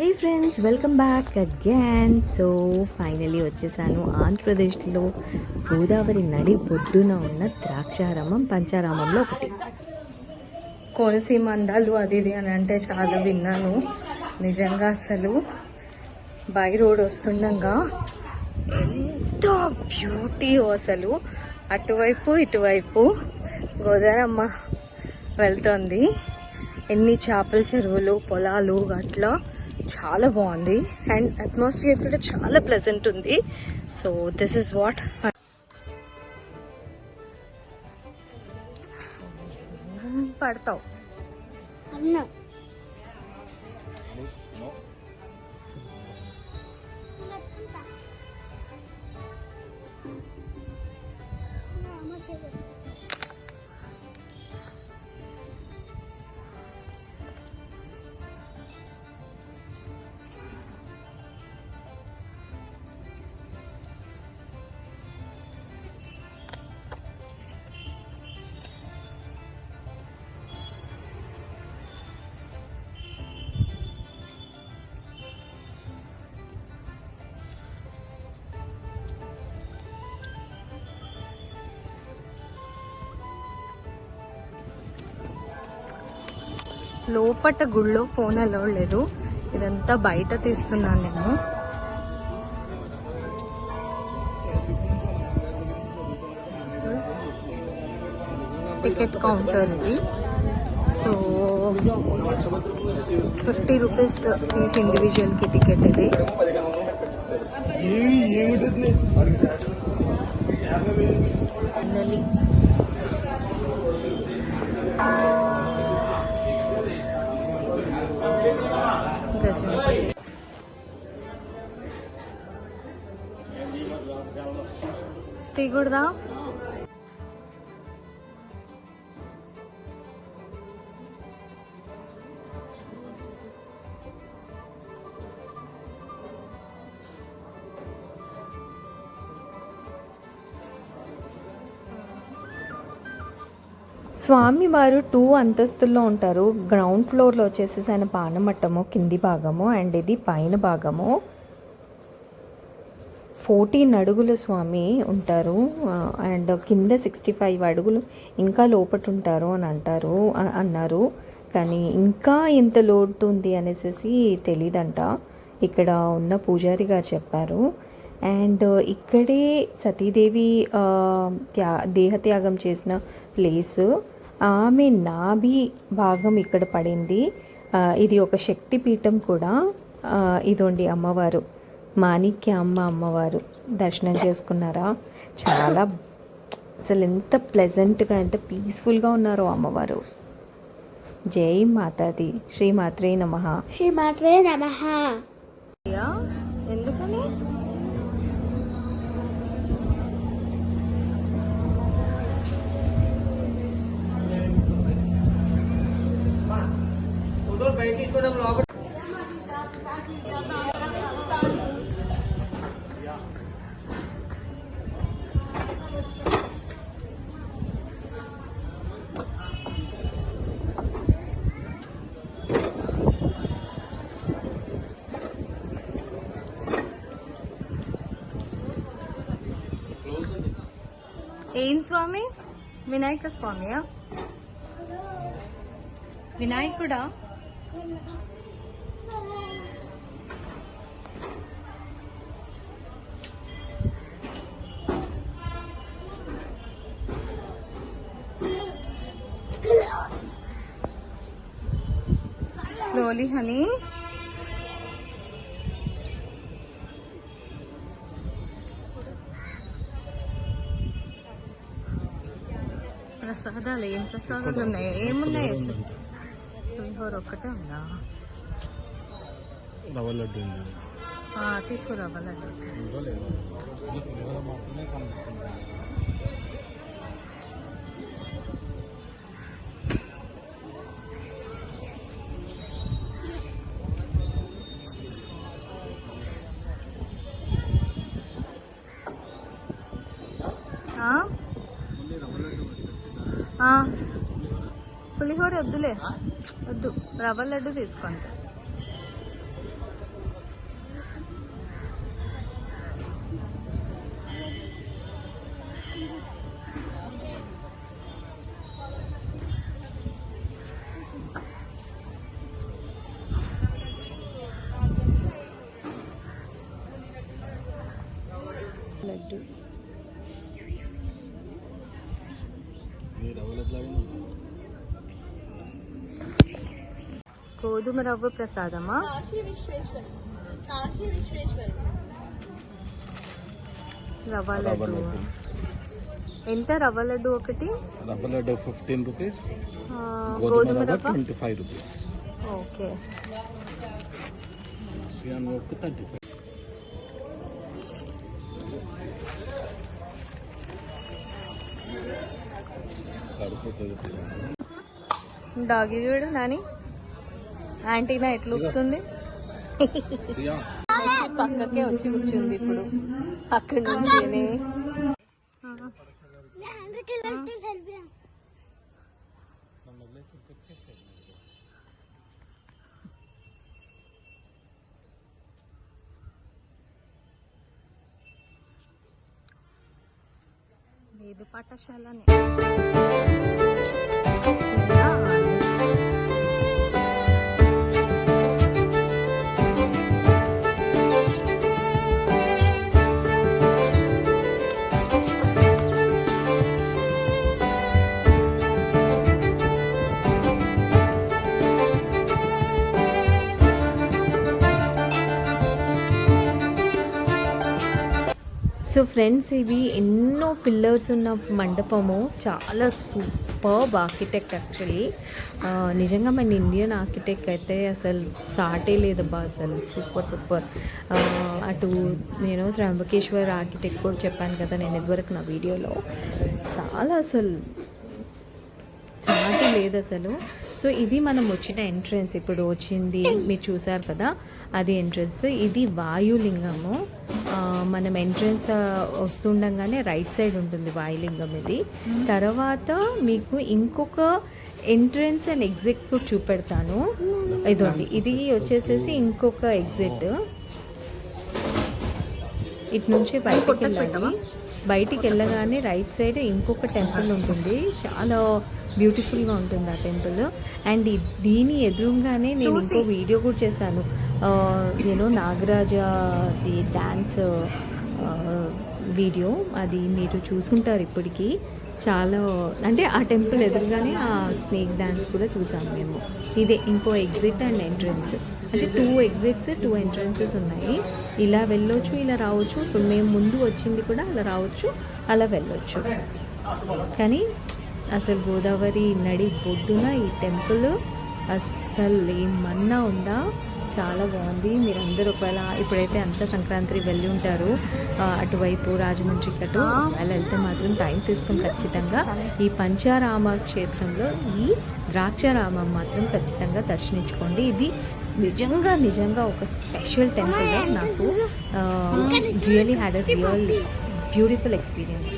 Hey friends welcome back again so finally వచ్చేసాను. ఆంధ్రప్రదేశ్లో గోదావరి నడి బొడ్డున ఉన్న ద్రాక్షారామం పంచారామంలో ఒకటి. కోనసీమ అందాలు అది ఇది అని అంటే చాలా విన్నాను. నిజంగా అసలు బై రోడ్ వస్తుండగా ఎంత బ్యూటీ అసలు. అటువైపు ఇటువైపు గోదారమ్మ వెళ్తోంది. ఎన్ని చేపల చెరువులు పొలాలు అట్లా చాలా బాగుంది. అండ్ అట్మాస్ఫియర్ కూడా చాలా ప్లెజెంట్ ఉంది. సో దిస్ ఇస్ వాట్ పడతావు. అన్నా. లోపట గుళ్ళో ఫోన్ ఎలా లేదు. ఇదంతా బయట తీస్తున్నాను నేను. టికెట్ కౌంటర్ ఇది. సో ఫిఫ్టీ రూపీస్ ఈచ్ ఇండివిజువల్కి టికెట్ ఇది. ఫైనలీ గజపతి తీయకూడదా స్వామి వారు టూ అంతస్తుల్లో ఉంటారు. గ్రౌండ్ ఫ్లోర్లో వచ్చేసి ఆయన పానమట్టము కింది భాగము అండ్ ఇది పైన భాగము. ఫోర్టీన్ అడుగుల స్వామి ఉంటారు. అండ్ కింద సిక్స్టీ ఫైవ్ అడుగులు ఇంకా లోపట ఉంటారు అని అంటారు అన్నారు. కానీ ఇంకా ఎంత లోటు ఉంది అనేసి తెలియదంట ఇక్కడ ఉన్న పూజారి గారు చెప్పారు. అండ్ ఇక్కడే సతీదేవి త్యా దేహత్యాగం చేసిన ప్లేస్. ఆమె నాభి భాగం ఇక్కడ పడింది. ఇది ఒక శక్తి పీఠం కూడా ఇదోండి అమ్మవారు. మాణిక్య అమ్మ అమ్మవారు. దర్శనం చేసుకున్నారా? చాలా అసలు ఎంత ప్లెజెంట్గా ఎంత పీస్ఫుల్గా ఉన్నారో అమ్మవారు. జై మాతాది. శ్రీ మాత్రే నమ. శ్రీ మాత్రే నమ ఎందుకని? ఏం స్వామి వినాయక స్వామియా వినాయకుడా స్లోలీ హనీ ప్రసాదాలు ఏం ప్రసాదాలు ఉన్నాయి? ఏమున్నాయి? పులిహోర ఒక్కటే ఉందా? రవ్వ లడ్డు తీసుకురావాలండి పులిహోర వద్దులే. వద్దు. రవ్వ లడ్డు తీసుకోండి లడ్డు. గోధుమ రవ్వ ప్రసాదమా? రవ్వ లడ్డు. ఎంత రవ్వ లడ్డు ఒకటి? రవ్వ లడ్డు ఫిఫ్టీన్ రూపీస్. గోధుమ రవ్వ twenty five rupees. Okay. Thirty five. Doggy చూడు నాని. ఆంటీనా ఎట్లా ఊపుతుంది పక్కకే వచ్చి కూర్చుంది ఇప్పుడు. అక్కడి నుంచి లేదు పాఠశాలనే. సో ఫ్రెండ్స్ ఇవి ఎన్నో పిల్లర్స్ ఉన్న మండపము. చాలా సూపర్ ఆర్కిటెక్ట్ యాక్చువల్లీ నిజంగా మన ఇండియన్ ఆర్కిటెక్ట్ అయితే అసలు సాటే లేదబ్బా అసలు సూపర్ సూపర్ అటు నేను త్రంబకేశ్వర్ ఆర్కిటెక్ట్ కూడా చెప్పాను కదా నేను ఇదివరకు నా వీడియోలో. చాలా అసలు సాటి లేదు అసలు. సో ఇది మనం వచ్చిన ఎంట్రన్స్ ఇప్పుడు వచ్చింది మీరు చూసారు కదా అది ఎంట్రన్స్ ఇది వాయులింగము. మనం ఎంట్రన్స్ వస్తుండగానే రైట్ సైడ్ ఉంటుంది వాయులింగం ఇది. తర్వాత మీకు ఇంకొక ఎంట్రన్స్ అండ్ ఎగ్జిట్ కూడా చూపెడతాను. ఇదండి ఇది వచ్చేసేసి ఇంకొక ఎగ్జిట్ ఇటు నుంచి బయటకు వెళ్ళాలి బయటికి వెళ్ళగానే రైట్ సైడ్ ఇంకొక టెంపుల్ ఉంటుంది. చాలా బ్యూటిఫుల్గా ఉంటుంది ఆ టెంపుల్. అండ్ దీని ఎదురుగానే నేను ఇంకో వీడియో కూడా చేశాను. నేను నాగరాజది డ్యాన్స్ వీడియో. అది మీరు చూసుంటారు ఇప్పటికీ. చాలా అంటే ఆ టెంపుల్ ఎదురుగానే ఆ స్నేక్ డ్యాన్స్ కూడా చూసాము మేము. ఇదే ఇంకో ఎగ్జిట్ అండ్ ఎంట్రన్స్. అంటే టూ ఎగ్జిట్స్ టూ ఎంట్రన్సెస్ ఉన్నాయి. ఇలా వెళ్ళొచ్చు ఇలా రావచ్చు. ఇప్పుడు మేము ముందు వచ్చింది కూడా అలా రావచ్చు అలా వెళ్ళొచ్చు. కానీ అసలు గోదావరి నడి బొడ్డున ఈ టెంపుల్ అస్సలు ఏమన్నా ఉందా? చాలా బాగుంది. మీరందరూ ఒకవేళ ఇప్పుడైతే అంత సంక్రాంతి వెళ్ళి ఉంటారు అటువైపు రాజమండ్రి కటు ఒకవేళ వెళ్తే మాత్రం టైం తీసుకుని ఖచ్చితంగా ఈ పంచారామ క్షేత్రంలో ఈ ద్రాక్షారామం మాత్రం ఖచ్చితంగా దర్శించుకోండి. ఇది నిజంగా నిజంగా ఒక స్పెషల్ టెంపుల్. నాకు really had a real beautiful experience